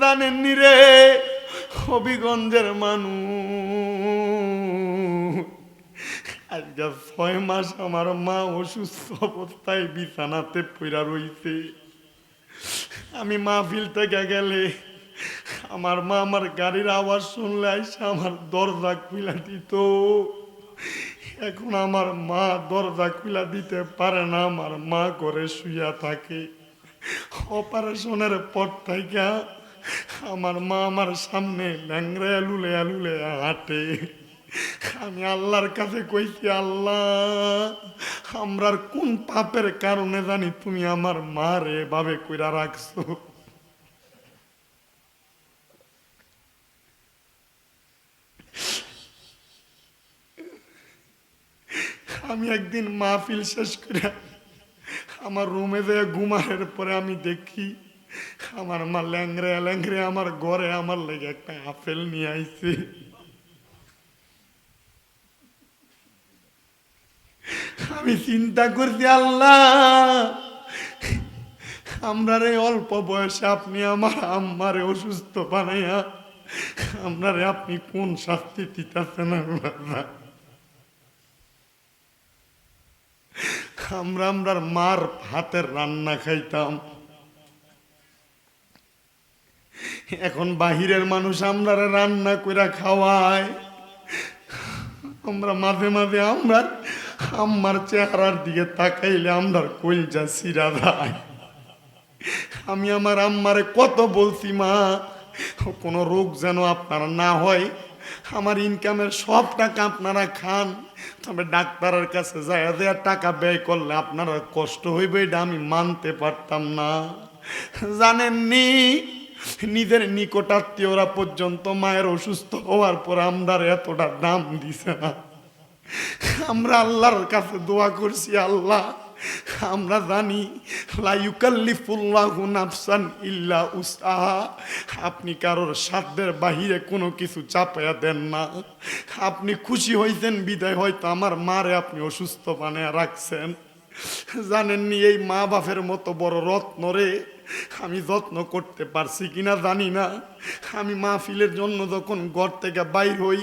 জানেননি রে হবিগঞ্জের মানুষ। আজকে ছয় মাস আমার মা অসুস্থ অবস্থায় বিছানাতে পইরা রইছে। আমি মাহফিল থেকে গেলে আমার মা আমার গাড়ির আওয়াজ শুনলে আইসা আমার দরজা খুলা দিত। এখন আমার মা দরজা খুলা দিতে পারে না, আমার মা করে শুইয়া থাকে। অপারেশনের পর থেকে আমার মা আমার সামনে ল্যাংড়ে লুলে লুলে হাঁটে। আমি আল্লাহর কাছে কইছি, আল্লাহ আমরার কোন পাপের কারণে জানি তুমি আমার মারে এভাবে কইরা রাখছো? আমি একদিন মাহফিল শেষ করে আমার রুমে যেয়ে ঘুমানোর পরে আমি দেখি আমার মা ল্যাংরে ল্যাংরে আমার ঘরে আমার লেগে একটা আপেল নিয়ে আইছে। আমি চিন্তা করছি, আল্লাহ, আমরা রে অল্প বয়সে আপনি আমার আম্মারে অসুস্থ বানাইয়া আপনারে আপনি কোন শাস্তি দিতেছেন আমরা আমরার মার হাতের রান্না খাইতাম। এখন বাহিরের মানুষ আমরা রান্না কইরা খাওয়ায়। আমরা মাঝে মাঝে আমরা, আমার চেহারার দিকে তাকাইলে আমরার কলজা সিরা দেয় আমি আমার আম্মারে কত বলছি, মা, কোনো রোগ যেন আপনার না হয়, আমার ইনকামের সব টাকা আপনারা খান। তবে ডাক্তারের কাছে যায় দেওয়ার টাকা ব্যয় করলে আপনারা কষ্ট হইবে, এটা আমি মানতে পারতাম না। জানেননি? নিজের নিকটাত্মীয়রা পর্যন্ত মায়ের অসুস্থ হওয়ার পর আমরা এতটা দাম দিছে না। আমরা আল্লাহর কাছে দোয়া করছি, আল্লাহ, আমরা জানি ইল্লা আপনি কারোর সাধ্যের বাহিরে কোনো কিছু চাপায়া দেন না। আপনি খুশি হইছেন, বিদায় হয়তো আমার মারে আপনি অসুস্থ বানিয়ে রাখছেন। জানেননি এই মা বাপের মতো বড় রত্ন রে। আমি যত্ন করতে পারছি কিনা জানি না। আমি মাহফিলের জন্য যখন ঘর থেকে বাইর হই,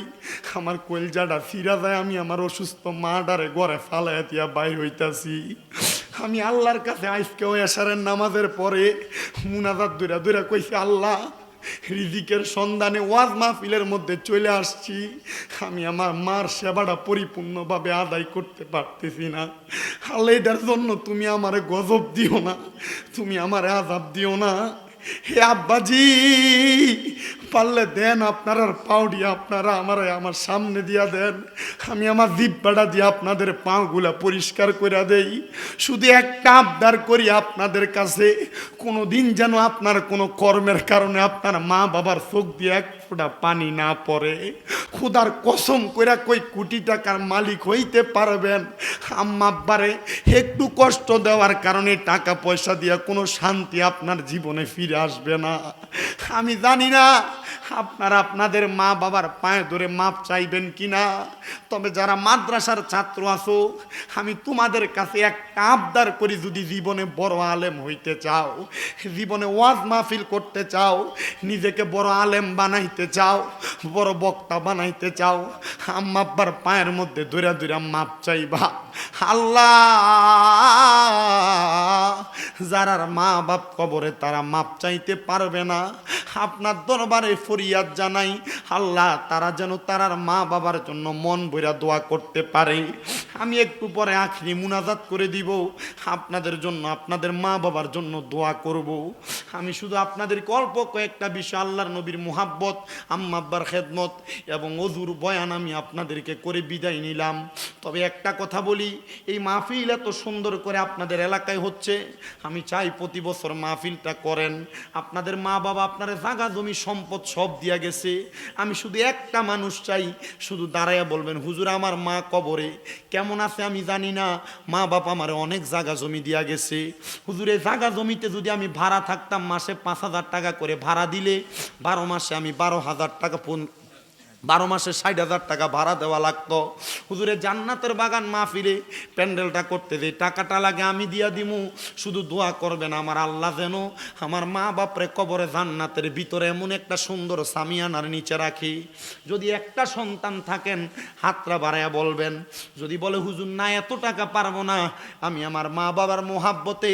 আমার কলজাটা ফিরা যায়, আমি আমার অসুস্থ মাডারে ঘরে ফালাইয়া দিয়া বাইর হইতাছি। আমি আল্লাহর কাছে আজকেও এসারের নামাজের পরে মুনাজাত দূরা দূরা কইছি, আল্লাহ রিজিকের সন্ধানে ওয়াজ মাহফিলের মধ্যে চলে আসছি। আমি আমার মার সেবাটা পরিপূর্ণভাবে আদায় করতে পারতেছি না। আল্লাহ, এটার জন্য তুমি আমারে গজব দিও না। তুমি আমারে আজাব দিও না। হে আব্বাজি! পারলে দেন আপনার পাউডি, আপনারা আমার আমার সামনে দিয়া দেন। আমি আমার জিব্বাটা দিয়ে আপনাদের পাগুলা পরিষ্কার করে দেই। শুধু একটা আবদার করি আপনাদের কাছে কোনো দিন যেন আপনার কোনো কর্মের কারণে আপনার মা বাবার চোখ দিয়ে এক ফোঁটা পানি না পড়ে। খুদার কসম কইরা কই কোটি টাকার মালিক হইতে পারবেন। আম্মা একটু কষ্ট দেওয়ার কারণে টাকা পয়সা দিয়ে কোনো শান্তি আপনার জীবনে ফিরে আসবে না। আমি জানি না আপনারা আপনাদের মা বাবার পায়ে ধরে মাপ চাইবেন কিনা? তবে যারা মাদ্রাসার ছাত্র আছো, আমি তোমাদের কাছে একটা আবদার করি, যদি জীবনে বড় আলেম হইতে চাও, জীবনে ওয়াজ মাহফিল করতে চাও, নিজেকে বড় আলেম বানাইতে চাও, বড় বক্তা বানাইতে চাও, আম্মা আব্বার পায়ের মধ্যে ধরে ধরে মাপ চাইবা। আল্লাহ! যারার মা বাপ কবরে তারা মাপ চাইতে পারবে না। আপনার দরবারে ফরিয়াদ জানাই আল্লাহ তারা যেন তারার মা বাবার জন্য মন বইরা দোয়া করতে পারে। আমি একটু পরে আখরি মুনাজাত করে দিব। আপনাদের জন্য, আপনাদের মা বাবার জন্য দোয়া করব। আমি শুধু আপনাদেরকে অল্প কয়েকটা বিষয়, আল্লাহর নবীর মোহাব্বত আম্মাব্বার খেদমত এবং অজুর বয়ান আমি আপনাদেরকে করে বিদায় নিলাম। তবে একটা কথা বলি, এই মাহফিল এত সুন্দর করে আপনাদের এলাকায় হচ্ছে। আমি চাই প্রতি বছর মাহফিলটা করেন। আপনাদের মা বাবা আপনার জাগা জমি সম্পদ সব দিয়া গেছে। আমি শুধু একটা মানুষ চাই, শুধু দাঁড়াইয়া বলবেন, হুজুর, আমার মা কবরে কেমন আছে আমি জানি না। মা বাপ আমার অনেক জায়গা জমি দিয়া গেছে। হুজুরে জায়গা জমিতে যদি আমি ভাড়া থাকতাম, মাসে পাঁচ হাজার টাকা করে ভাড়া দিলে বারো মাসে আমি বারো হাজার টাকা বারো মাসে ষাট হাজার টাকা ভাড়া দেওয়া লাগতো। হুজুরে, জান্নাতের বাগান মাহফিলে প্যান্ডেলটা করতে যে টাকাটা লাগে আমি দিয়া দিমু। শুধু দোয়া করবেন আমার আল্লাহ যেন আমার মা বাপরে কবরে জান্নাতের ভিতরে এমন একটা সুন্দর সামিয়ানার নিচে রাখি। যদি একটা সন্তান থাকেন হাতটা বাড়াইয়া বলবেন, যদি বলে, হুজুর, না, এত টাকা পারব না। আমি আমার মা বাবার মোহাব্বতে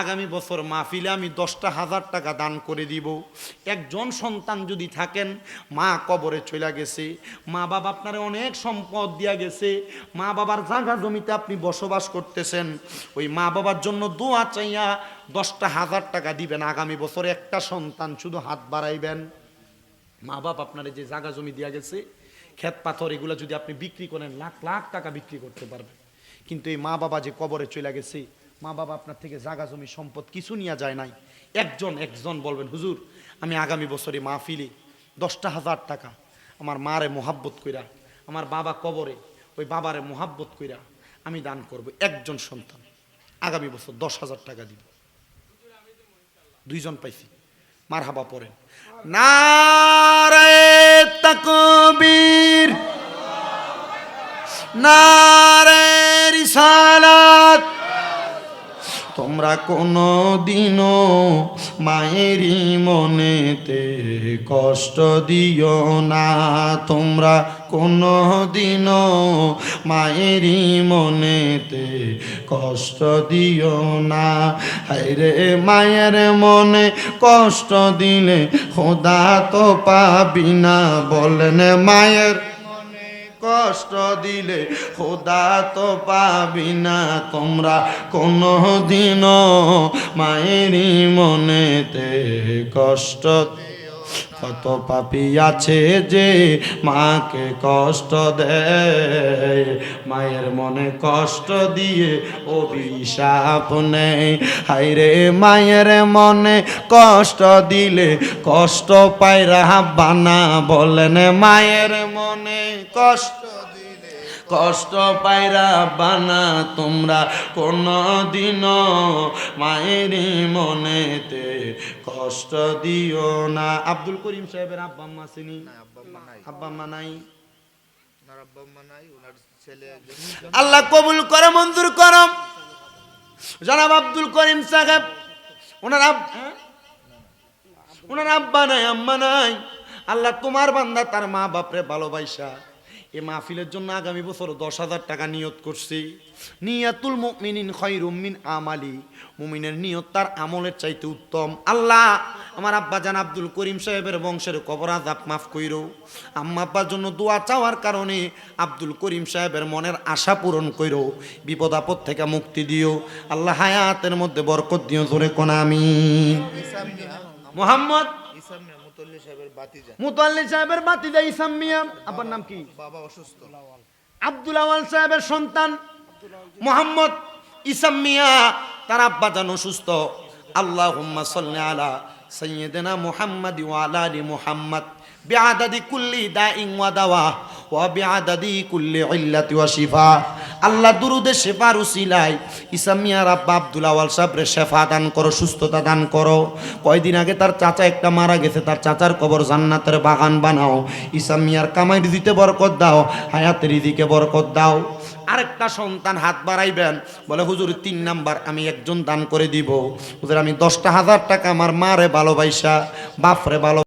আগামী বছর মাহফিলে আমি দশটা হাজার টাকা দান করে দিব। একজন সন্তান যদি থাকেন, মা কবরে চলে গেছে মা বাবা আপনার অনেক সম্পদ দিয়া গেছে, মা বাবার জায়গা জমিতে আপনি বসবাস করতেছেন, ওই মা বাবার জন্য দোয়া চাইয়া দশটা হাজার টাকা দিবেন, আগামী বছর একটা সন্তান শুধু হাত বাড়াইবেন। মা বাপ আপনার যে জায়গা জমি দেওয়া গেছে, ক্ষেত পাথর এগুলো যদি আপনি বিক্রি করেন, লাখ লাখ টাকা বিক্রি করতে পারবেন। কিন্তু এই মা বাবা যে কবরে চলে গেছে, মা বাবা আপনার থেকে জাগা জমি, সম্পদ কিছু নিয়ে যায় নাই। একজন একজন বলবেন, হুজুর, আমি আগামী বছরে মাহফিলে দশটা হাজার টাকা আমার মারে মোহাব্বত কইরা, আমার বাবা কবরে, ওই বাবারে মোহাব্বত কইরা আমি দান করব একজন সন্তান। আগামী বছর দশ হাজার টাকা দিব। দুইজন পাইছি। মার হাবা পড়েন। নারে কোনো দিনও মায়েরই মনেতে কষ্ট দিও না। তোমরা কোনো দিনও মায়েরই মনেতে কষ্ট দিও না। হায়রে মায়ের মনে কষ্ট দিলে খোদা তো পাবি না। বলেন মায়ের কষ্ট দিলে খোদা তো পাবি না তোমরা কোনো দিনও মায়েরই মনেতে কষ্ট। কত পাপি আছে যে মাকে কষ্ট দেয়। মায়ের মনে কষ্ট দিয়ে অভিশাপ নেয়। হাইরে মায়ের মনে কষ্ট দিলে কষ্ট পায় পায়রা বানা বলেন। মায়ের মনে কষ্ট কষ্ট পায়রা বানা তোমরা কোনো দিন মায়ের মনেতে কষ্ট দিও না। আব্দুল করিম সাহেবের আব্বা আম্মা চিনি আব্বা আম্মা নাই। আল্লাহ কবুল করে মঞ্জুর করম জনাব আব্দুল করিম সাহেব ওনার আব হ্যাঁ? ওনার আব্বা নাই আম্মা নাই। আল্লাহ তোমার বান্দা তার মা বাপরে ভালোবাসা। এ মাহফিলের জন্য আগামী বছর দশ হাজার টাকা নিয়ত করছি। নিয়াতুল মুমিনিন খৈরুম মিন আমালি। মুমিনের নিয়ত তার আমলের চাইতে উত্তম। আল্লাহ আমার আব্বা জান আব্দুল করিম সাহেবের বংশের কবর আজাব মাফ কইরো। আম্মা আব্বার জন্য দোয়া চাওয়ার কারণে আব্দুল করিম সাহেবের মনের আশা পূরণ কইরো। বিপদ আপদ থেকে মুক্তি দিও। আল্লাহ হায়াতের মধ্যে বরকত দিও জোরে কোন আমি মোহাম্মদ মুতাল্লি সাহেবের বাতিজা। ইসাম মিয়া। আপনার নাম কি? বাবা অসুস্থ। আব্দুল আওয়াল সাহেবের সন্তান মোহাম্মদ ইসাম মিয়া। তার আব্বা জান অসুস্থ আল্লাহ সাল্লি আলা সৈয়দনা মুহাম্মদ ওয়ালা আলী মুহাম্মদ। বিআদাদি কুল্লি দা ওয়া দাওয়া ওয়া বিআদাদি কুল্লি ইল্লাতি ওয়া শিফা। আল্লাহ দুরুদে শেফার উসিলাই ইসাম মিয়ার আব্বা আব্দুল আওয়াল সাহেবরে শেফা দান করো, সুস্থতা দান করো। কয়দিন আগে তার চাচা একটা মারা গেছে, তার চাচার কবর জান্নাতের বাগান বানাও। ইসাম মিয়ার কামাই দিতে বরকত দাও, হায়াতের দিকে বরকত দাও। আরেকটা সন্তান হাত বাড়াইবেন, বলে, হুজুর, তিন নাম্বার আমি একজন দান করে দিব। হুজুর, আমি দশটা হাজার টাকা আমার মারে ভালোবাসা, বাপরে ভালো